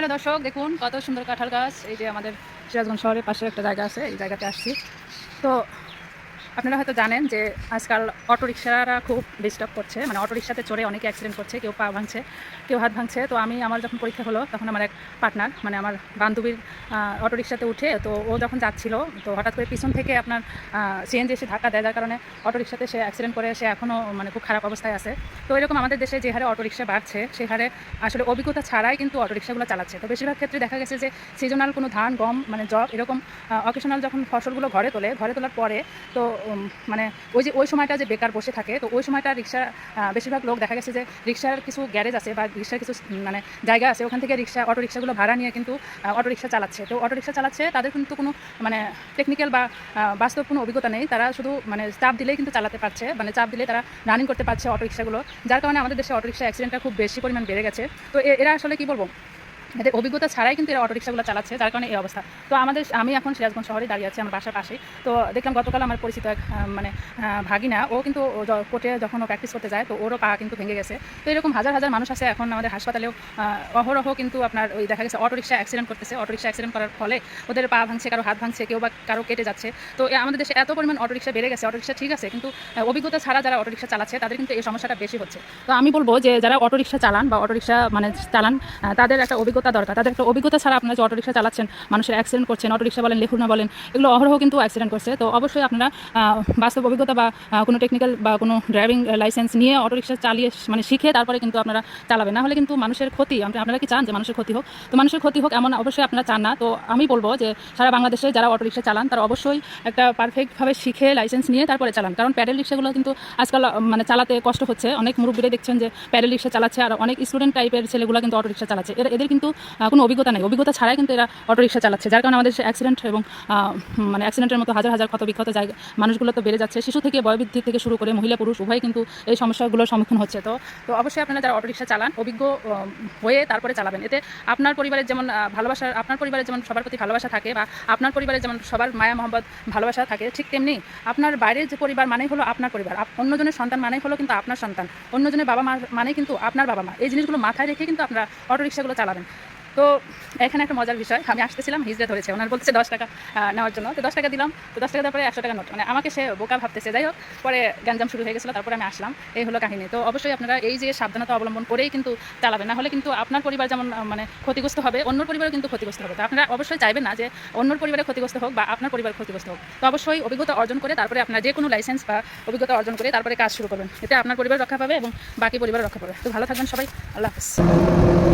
Hello দর্শক, দেখুন কত সুন্দর কাঁঠাল গাছ। এই যে আমাদের সিরাজগঞ্জ শহরের পাশে একটা জায়গা আছে, এই জায়গাতে আসছি। তো আপনারা হয়তো জানেন যে আজকাল অটোরিকশারা খুব ডিস্টার্ব করছে। মানে অটোরিকশাতে চড়ে অনেকে অ্যাক্সিডেন্ট করছে, কেউ পা ভাঙছে, কেউ হাত ভাঙছে। তো আমি, আমার যখন পরীক্ষা হলো, তখন আমার এক পার্টনার মানে আমার বান্ধবীর অটোরিকশাতে উঠে, তো ও যখন যাচ্ছিল, তো হঠাৎ করে পিছন থেকে আপনার সিএনজি এসে ধাক্কা দেয়। যার কারণে অটোরিকশাতে সে অ্যাক্সিডেন্ট করে, সে এখনও মানে খুব খারাপ অবস্থায় আছে। তো এরকম আমাদের দেশে যে হারে অটোরিকশা বাড়ছে, সে হারে আসলে অভিজ্ঞতা ছাড়াই কিন্তু অটোরিকশাগুলো চালাচ্ছে। তো বেশিরভাগ ক্ষেত্রে দেখা গেছে যে সিজনাল কোনো ধান, গম মানে জব এরকম অকেশনাল যখন ফসলগুলো ঘরে তোলে, ঘরে তোলার পরে, তো মানে ওই যে, ওই সময়টা যে বেকার বসে থাকে, তো ওই সময়টা রিক্সা বেশিরভাগ লোক দেখা গেছে যে রিক্সার কিছু গ্যারেজ আছে বা রিক্সার কিছু মানে জায়গা আছে, ওখান থেকে রিক্সা, অটো রিক্সাগুলো ভাড়া নিয়ে কিন্তু অটো রিক্সা চালাচ্ছে। তো অটো রিক্সা চালাচ্ছে, তাদের কিন্তু কোনো মানে টেকনিক্যাল বা বাস্তব কোনো অভিজ্ঞতা নেই। তারা শুধু মানে চাপ দিলেই কিন্তু চালাতে পারছে মানে চাপ দিলে তারা রানিং করতে পারছে অটো রিক্সাগুলো। যার কারণে আমাদের দেশে অটো রিক্সা অ্যাক্সিডেন্টটা খুব বেশি পরিমাণ বেড়ে গেছে। তো এরা আসলে কি বলব? এদের অভিজ্ঞতা ছাড়াই কিন্তু এরা অটোরিক্সাগুলো চালাচ্ছে, যার কারণে এই অবস্থা। তো আমাদের আমি এখন সিরাজগঞ্জ শহরে দাঁড়িয়ে আছি, আমার বাসার পাশে তো দেখলাম গতকাল আমার পরিচিত এক মানে ভাগিনা, ও কিন্তু কোর্টে যখন ও প্র্যাকটিস করতে যায়, তো ওরও পা কিন্তু ভেঙে গেছে। তো এরকম হাজার হাজার মানুষ আছে এখন আমাদের হাসপাতালেও অহরহ কিন্তু আপনার ওই দেখা গেছে অটোরিক্সা অ্যাক্সিডেন্ট করতেছে। অটোরিক্সা অ্যাক্সিডেন্ট করার ফলে ওদের পা ভাঙছে, কারও হাত ভাঙছে, কেউ বা কারও কেটে যাচ্ছে। তো আমাদের দেশে এত পরিমাণ অটোরিক্সা বেড়ে গেছে অটোরিক্সা ঠিক আছে, কিন্তু অভিজ্ঞতা ছাড়া যারা অটোরিক্সা চালাচ্ছে, তাদের কিন্তু এই সমস্যাটা বেশি হচ্ছে। তো আমি বলব যে, যারা অটোরিক্সা চালান বা অটোরিক্সা মানে চালান তাদের একটা অভিজ্ঞতা দরকার। তাদের একটা অভিজ্ঞতা ছাড়া আপনারা যে অটোরিক্সা চালাচ্ছেন, মানুষের অ্যাক্সিডেন্ট করছেন অটোরিক্সা বলেন, লেখুনা বলেন, এগুলো অহরহ কিন্তু অ্যাক্সিডেন্ট করছে। তো অবশ্যই আপনারা বাস্তব অভিজ্ঞতা বা কোনো টেকনিক্যাল বা কোনো ড্রাইভিং লাইসেন্স নিয়ে অটোরিক্সা চালিয়ে মানে শিখে তারপরে কিন্তু আপনারা চালাবেন। না হলে কিন্তু মানুষের ক্ষতি আপনি- আপনারা কি চান যে মানুষের ক্ষতি হোক? তো মানুষের ক্ষতি হোক এমন অবশ্যই আপনারা চান না। তো আমি বলব যে সারা বাংলাদেশে যারা অটোরিক্সা চালান, তারা অবশ্যই একটা পারফেক্টভাবে শিখে লাইসেন্স নিয়ে তারপরে চালান। কারণ প্যাডেল রিক্সাগুলো কিন্তু আজকাল মানে চালাতে কষ্ট হচ্ছে। অনেক মুরব্বীরা দেখছেন যে প্যাডেল রিক্সা চালাচ্ছে, আর অনেক স্টুডেন্ট টাইপের ছেলেগুলো কিন্তু অটো রিক্সা চালাচ্ছে এদের কিন্তু আহ, কোনো অভিজ্ঞতা নেই। অভিজ্ঞতা ছাড়াই কিন্তু এরা অটো রিক্সা চালাচ্ছে যার কারণে আমাদের অ্যাক্সিডেন্ট এবং মানে অ্যাক্সিডেন্টের মতো হাজার হাজার ক্ষত বিক্ষত জায়গা মানুষগুলো তো বেড়ে যাচ্ছে। শিশু থেকে বয়বৃদ্ধি থেকে শুরু করে মহিলা পুরুষ উভয় কিন্তু এই সমস্যাগুলোর সম্মুখীন হচ্ছে। তো তো অবশ্যই আপনারা যারা অটো রিক্সা চালান অভিজ্ঞ হয়ে তারপরে চালাবেন। এতে আপনার পরিবারের যেমন ভালোবাসা আপনার পরিবারের যেমন সবার প্রতি ভালোবাসা থাকে বা আপনার পরিবারের যেমন সবার মায়া মহব্বত ভালোবাসা থাকে ঠিক তেমনি আপনার বাইরের যে পরিবার মানেই হলো আপনার পরিবার। অন্যজনের সন্তান মানেই হলো কিন্তু আপনার সন্তান। অন্যজনের বাবা মা মানেই কিন্তু আপনার বাবা মা এই জিনিসগুলো মাথায় রেখে কিন্তু আপনারা অটো রিক্সাগুলো চালাবেন। তো এখানে একটা মজার বিষয়। আমি আসতেছিলাম, হিজড়া ধরেছে। ওনার বলছে দশ টাকা নেওয়ার জন্য। তো দশ টাকা দিলাম। তো দশ টাকা দেওয়ার পরে একশো টাকা নোট। মানে আমাকে সে বোকা ভাবতেছে। যাই হোক, পরে গ্যাঞ্জাম শুরু হয়ে গেছিল। তারপরে আমি আসলাম। এই হলো কাহিনী। তো অবশ্যই আপনারা এই যে সাবধানতা অবলম্বন করেই কিন্তু চালাবেন। না হলে কিন্তু আপনার পরিবার যেমন মানে ক্ষতিগ্রস্ত হবে অন্য পরিবারও কিন্তু ক্ষতিগ্রস্ত হবে। তো আপনারা অবশ্যই চাইবেন না যে অন্য পরিবারের ক্ষতিগ্রস্ত হোক বা আপনার পরিবার ক্ষতিগ্রস্ত হোক। তো অবশ্যই অভিজ্ঞতা অর্জন করে তারপরে আপনার যে কোনো লাইসেন্স বা অভিজ্ঞতা অর্জন করে তারপরে কাজ শুরু করবেন। এতে আপনার পরিবার রক্ষা পাবে এবং বাকি পরিবার রক্ষা পাবে তো ভালো থাকবেন সবাই। আল্লাহ হাফিজ।